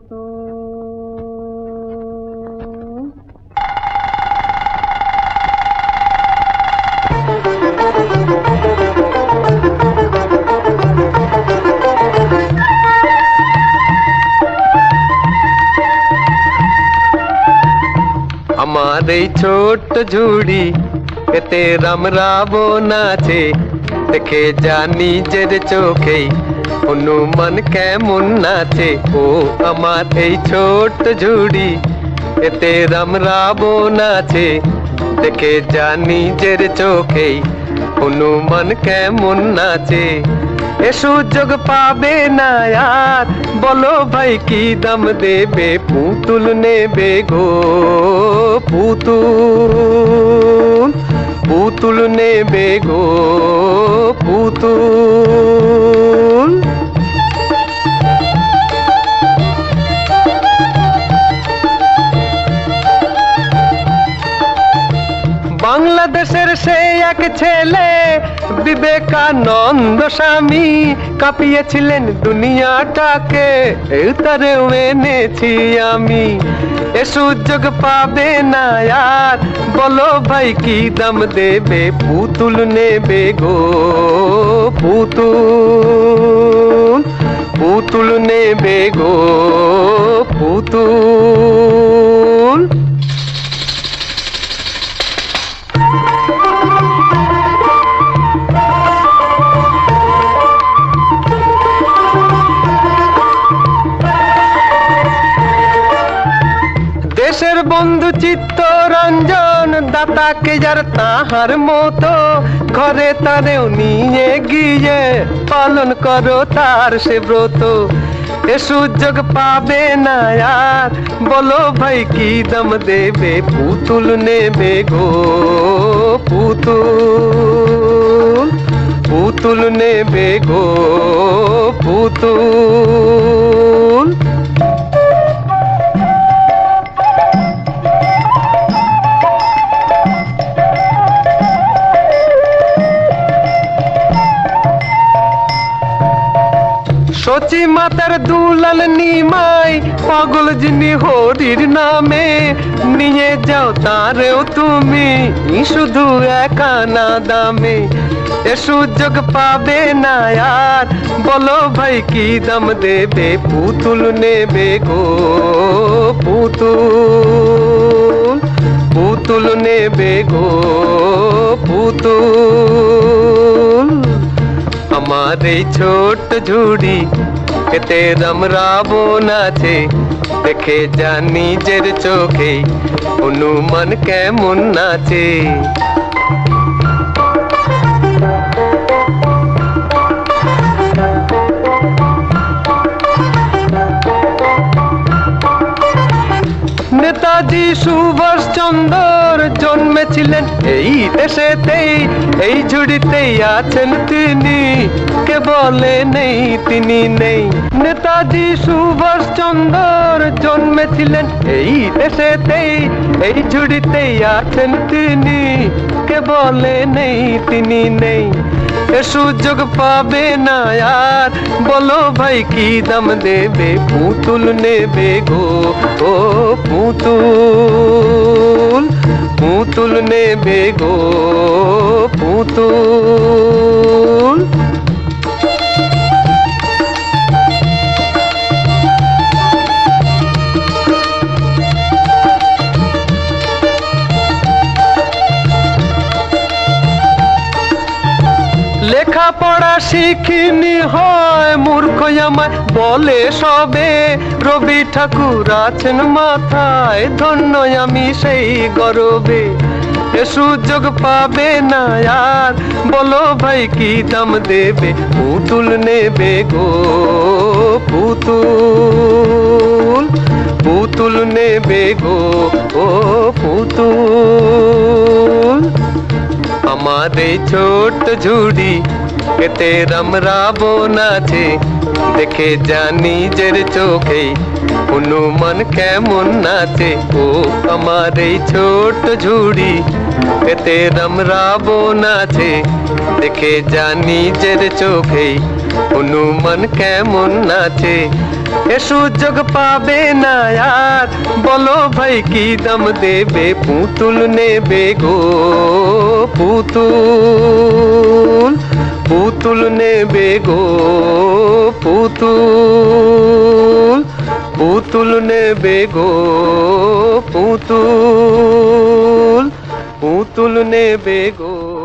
নতুন আমার এই ছোট্ট ঝুড়ি এতে রাম রাবণ আছে দেখে যা নিজের চোখেই হনুমান কেমন নাচে? ও আমার এই ছোট্ট ঝুড়ি, এতে রাম রাবণ আছে দেখে যা নিজের চোখেই হনুমান কেমন নাচে। এ সুযোগ পাবে না আর, বলো ভাই কি দাম দেবে? পুতুল নেবে গো, পুতুল। পুতুল নেবে গো, পুতুল। বাংলাদেশের সেই এক ছেলে, বিবেকানন্দ স্বামী কাঁপিয়েছিলেন দুনিয়াটাকে। তারেও এনেছি আমি। এ সুযোগ পাবে না আর। বলো ভাই, কি দাম দেবে? পুতুল নেবে গো, পুতুল। পুতুল নেবে গো, পুতুল। চিত্তরঞ্জন দাতাকে যার তাহার মতো, ঘরে তারেও নিয়ে গিয়ে পালন করো তার সে ব্রত। এ সুযোগ পাবে না আর, বলো ভাই কি দাম দেবে, পুতুল নেবে গো, পুতুল। পুতুল নেবে গো, পুতুল। সচি মাতার দুলাল নিমাই, পাগল যিনি হরির নামে। নিয়ে যাও তারেও তুমি শুধু একা না দামে। এ সুযোগ পাবে না আর, বলো ভাই কি দাম দেবে? পুতুল নেবে গো, পুতুল। পুতুল নেবে গো, পুতুল। আমার এই ছোট্ট ঝুড়ি এতে রাম রাবণ আছে দেখে যা নিজের চোখে হনুমান কেমন নাচে। নেতাজি সুভাষ চন্দ্র জন্মেছিলেন। এই দেশেতেই, এই ঝুড়িতেই আছেন তিনি। কে বলে নেই, তিনি নেই। নেতাজি সুভাষ চন্দ্র জন্মেছিলেন। এই দেশেতেই, এই ঝুড়িতেই আছেন তিনি। কে বলে নেই, তিনি নেই। এ সুযোগ পাবে না আর। বলো ভাই, কি দাম দেবে? পুতুল নেবে গো, ও পুতুল। পুতুল নেবে গো পুতুল। লেখাপড়া শিখিনি হয় মূর্খ আমায়। বলে সবে রবি ঠাকুর আছেন মাথায় ধন্য আমি সেই গরবে। এ সুযোগ পাবে না আর, বলো ভাই কি দাম দেবে? পুতুল নেবে গো, পুতুল। পুতুল নেবে গো, ও পুতুল। আমার এই ছোট্ট ঝুড়ি এতে রাম রাবণ আছে, দেখে যা নিজের চোখেই হনুমান কেমন নাচে। ও আমার এই ছোট্ট ঝুড়ি এতে রাম রাবণ আছে, দেখে যা নিজের চোখেই হনুমান কেমন নাচে। এ সুযোগ পাবে না আর, বলো ভাই কি দাম দেবে, পুতুল নেবে গো পুতুল। পুতুল নেবে গো পুতুল পুতুল নেবে গো পুতুল পুতুল নেবে গো